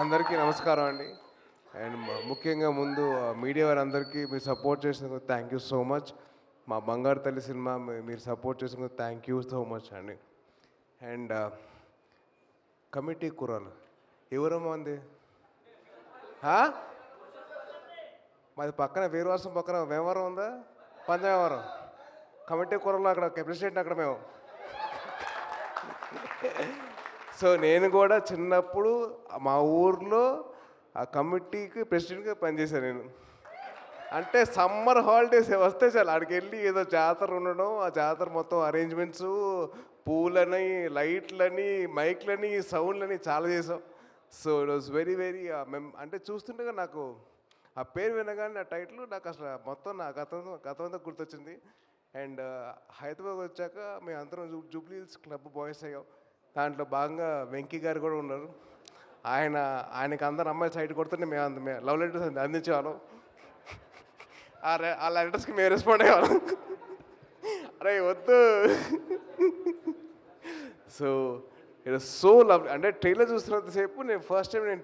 అందరికీ నమస్కారం అండి. అండ్ ముఖ్యంగా ముందు మీడియా వారందరికీ మీరు సపోర్ట్ చేసినందుకు థ్యాంక్ యూ సో మచ్ మా బంగారు తల్లి సినిమా మీరు సపోర్ట్ చేసినందుకు థ్యాంక్ యూ సో మచ్ అండి. అండ్ కమిటీ కుర్రాలు ఎవరమ్మా ఉంది మాది పక్కన వీరవాసం పక్కన వ్యవహారం ఉందా? పంచవ్యవహారం కమిటీ కూరలో అక్కడ ప్రెసిడెంట్ అక్కడ మేము. సో నేను కూడా చిన్నప్పుడు మా ఊర్లో ఆ కమిటీకి ప్రెసిడెంట్గా పనిచేశాను నేను. అంటే సమ్మర్ హాలిడేస్ వస్తే చాలు. ఆడికి వెళ్ళి ఏదో జాతర ఉండడం ఆ జాతర మొత్తం అరేంజ్మెంట్స్ పూలని లైట్లని మైక్లని సౌండ్లని చాలా చేసాం. So it was very very మెమ్ అంటే చూస్తుండగా నాకు ఆ పేరు వినగానే ఆ టైటిల్ నాకు అసలు మొత్తం నా గతం గతమంతా గుర్తొచ్చింది. అండ్ uh, హైదరాబాద్ వచ్చాక మేము అందరం జూబ్లీ హిల్స్ క్లబ్ బాయ్స్ అయ్యాం. దాంట్లో భాగంగా వెంకీ గారు కూడా ఉన్నారు. ఆయన ఆయనకి అందరు అమ్మాయిలు సైడ్ కొడుతుంటే మేము అంత మేము లవ్ లెటర్స్ అందించేవాళ్ళం. ఆ ఆ లెటర్స్కి మేము రెస్పాండ్ అయ్యేవాళ్ళం. అరే వద్దు. సో ఇట్ సో లవ్ అంటే ట్రైలర్ చూస్తున్నంతసేపు నేను ఫస్ట్ టైం నేను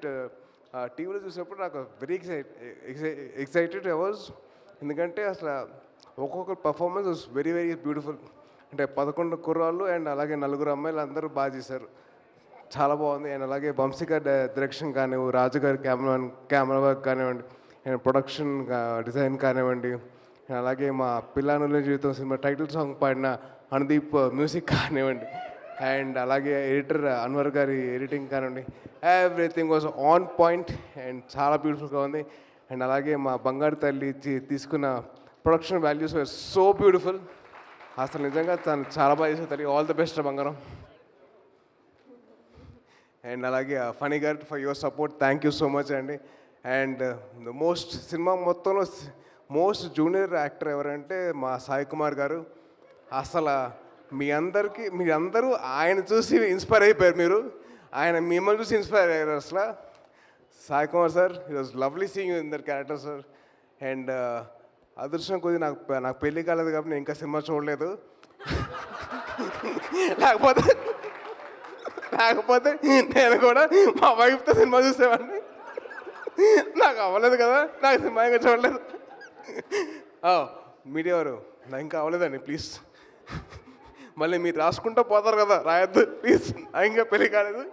టీవీలో చూసినప్పుడు నాకు వెరీ ఎక్సైట్ ఎక్సైటెడ్ అవర్స్. ఎందుకంటే అసలు ఒక్కొక్క performance was very very beautiful అంటే పదకొండు కుర్రాళ్ళు అండ్ అలాగే నలుగురు అమ్మాయిలు అందరూ బాగా చేశారు. చాలా బాగుంది. అండ్ అలాగే వంశిక డైరెక్షన్ కానివ్వు రాజు గారి కెమెరా కెమెరా వర్క్ కానివ్వండి అండ్ ప్రొడక్షన్ డిజైన్ కానివ్వండి అలాగే మా పిల్లానుల జీవితం సినిమా టైటిల్ సాంగ్ పాడిన అనుదీప్ మ్యూజిక్ కానివ్వండి అండ్ అలాగే ఎడిటర్ అన్వర్ గారి ఎడిటింగ్ కానివ్వండి everything was on point and చాలా బ్యూటిఫుల్గా ఉంది. అండ్ అలాగే మా బంగారు తల్లి తీసుకున్న ప్రొడక్షన్ వాల్యూస్ సో బ్యూటిఫుల్ అసలు నిజంగా తను చాలా బాగా చేసే తల్లి. ఆల్ ద బెస్ట్ బంగారం. అండ్ అలాగే ఫనీ గారు for your support thank you so much అండి. అండ్ ద మోస్ట్ సినిమా మొత్తంలో మోస్ట్ జూనియర్ యాక్టర్ ఎవరంటే మా సాయి కుమార్ గారు. అసలు uh, మీ అందరికీ మీ అందరూ ఆయన చూసి ఇన్స్పైర్ అయిపోయారు మీరు. ఆయన మిమ్మల్ని చూసి ఇన్స్పైర్ అయ్యారు అసలు. Sai Kumar sir it was lovely seeing in their character sir and అదృష్టం కొద్ది నాకు నాకు పెళ్ళి కాలేదు కాబట్టి నేను ఇంకా సినిమా చూడలేదు. లేకపోతే లేకపోతే నేను కూడా మా వైఫ్తో సినిమా చూసేవాడిని. నాకు అవ్వలేదు కదా నాకు సినిమా ఇంకా చూడలేదు. మీడియా వారు నాకు ఇంకా అవ్వలేదండి ప్లీజ్. మళ్ళీ మీరు రాసుకుంటూ పోతారు కదా రాయొద్దు ప్లీజ్. నాకు ఇంకా పెళ్ళి కాలేదు.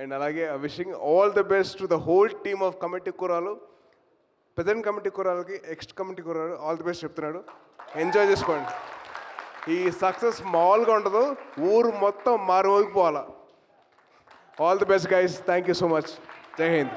అండ్ అలాగే wishing all the best to the whole team of committee కూరాలు present committee కుర్రాళ్ళకి ఎక్స్ట్ కమిటీ కుర్రాడు ఆల్ ది బెస్ట్ చెప్తున్నాడు. ఎంజాయ్ చేసుకోండి. ఈ సక్సెస్ మామూలుగా ఉండదు ఊరు మొత్తం మారుమోగిపోవాలా all the best guys thank you so much జై హింద్.